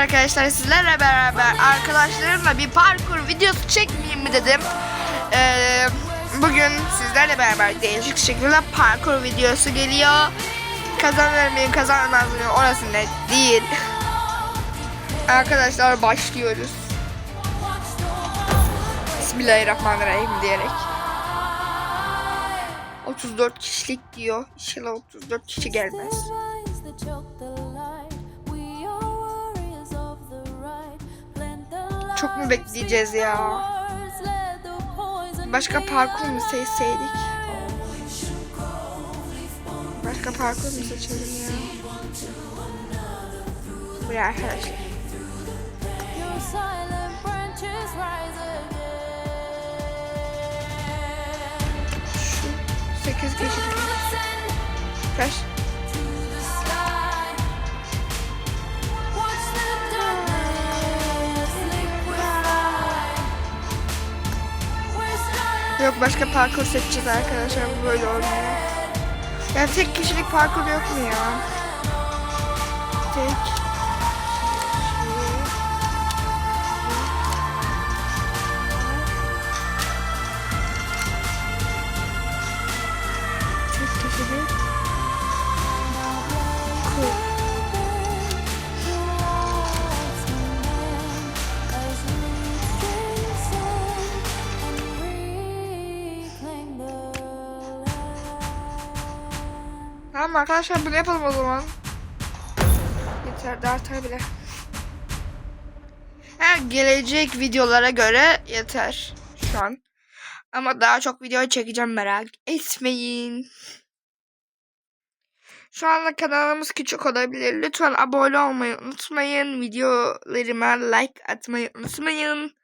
arkadaşlar sizlerle beraber arkadaşlarımla bir parkur videosu çekmeyeyim mi dedim. Ee, bugün sizlerle beraber değişik şekilde parkur videosu geliyor. Kazanır mıyım kazanamaz mıyım orası net değil. Arkadaşlar başlıyoruz. Bismillahirrahmanirrahim diyerek. 34 kişilik diyor. İnşallah 34 kişi gelmez. Çok mu bekleyeceğiz ya? Başka parkur mu seçseydik? Başka parkur mu seçelim ya? Buraya arkadaşlar. Şu 8 kişilik. Kaç? Yok başka parkur seçeceğiz arkadaşlar. Bu böyle olmuyor. Ya tek kişilik parkur yok mu ya? Tek. Tamam arkadaşlar bunu yapalım o zaman. Yeter de artar bile. Ha, gelecek videolara göre yeter şu an. Ama daha çok video çekeceğim merak etmeyin. Şu anda kanalımız küçük olabilir. Lütfen abone olmayı unutmayın. Videolarıma like atmayı unutmayın.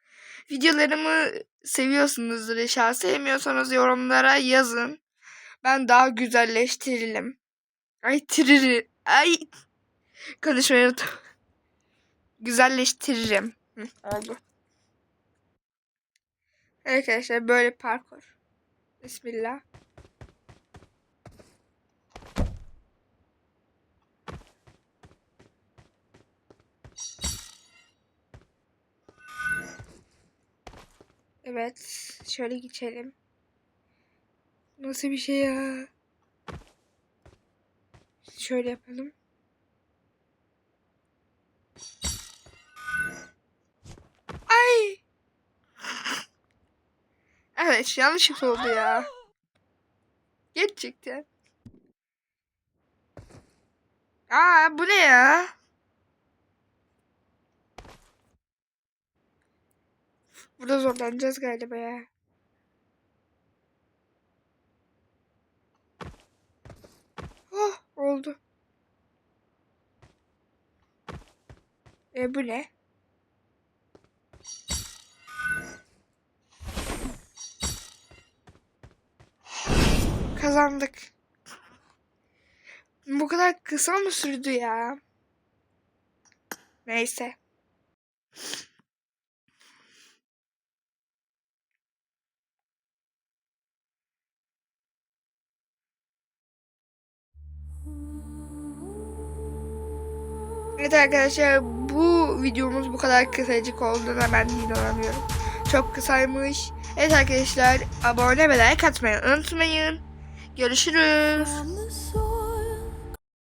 Videolarımı seviyorsunuzdur inşallah. Sevmiyorsanız yorumlara yazın. Ben daha güzelleştiririm. Ay tiriri. Ay. Konuşmayı unuttum. Güzelleştiririm. Hı, oldu. Arkadaşlar böyle parkur. Bismillah. Evet. Şöyle geçelim. Nasıl bir şey ya? Şöyle yapalım. Ay. Evet yanlış oldu ya. Gerçekten. Aa bu ne ya? Burada zorlanacağız galiba ya. Oldu. E bu ne? Kazandık. Bu kadar kısa mı sürdü ya? Neyse. Evet arkadaşlar bu videomuz bu kadar kısacık olduğuna ben inanamıyorum. Çok kısaymış. Evet arkadaşlar abone ve like atmayı unutmayın. Görüşürüz.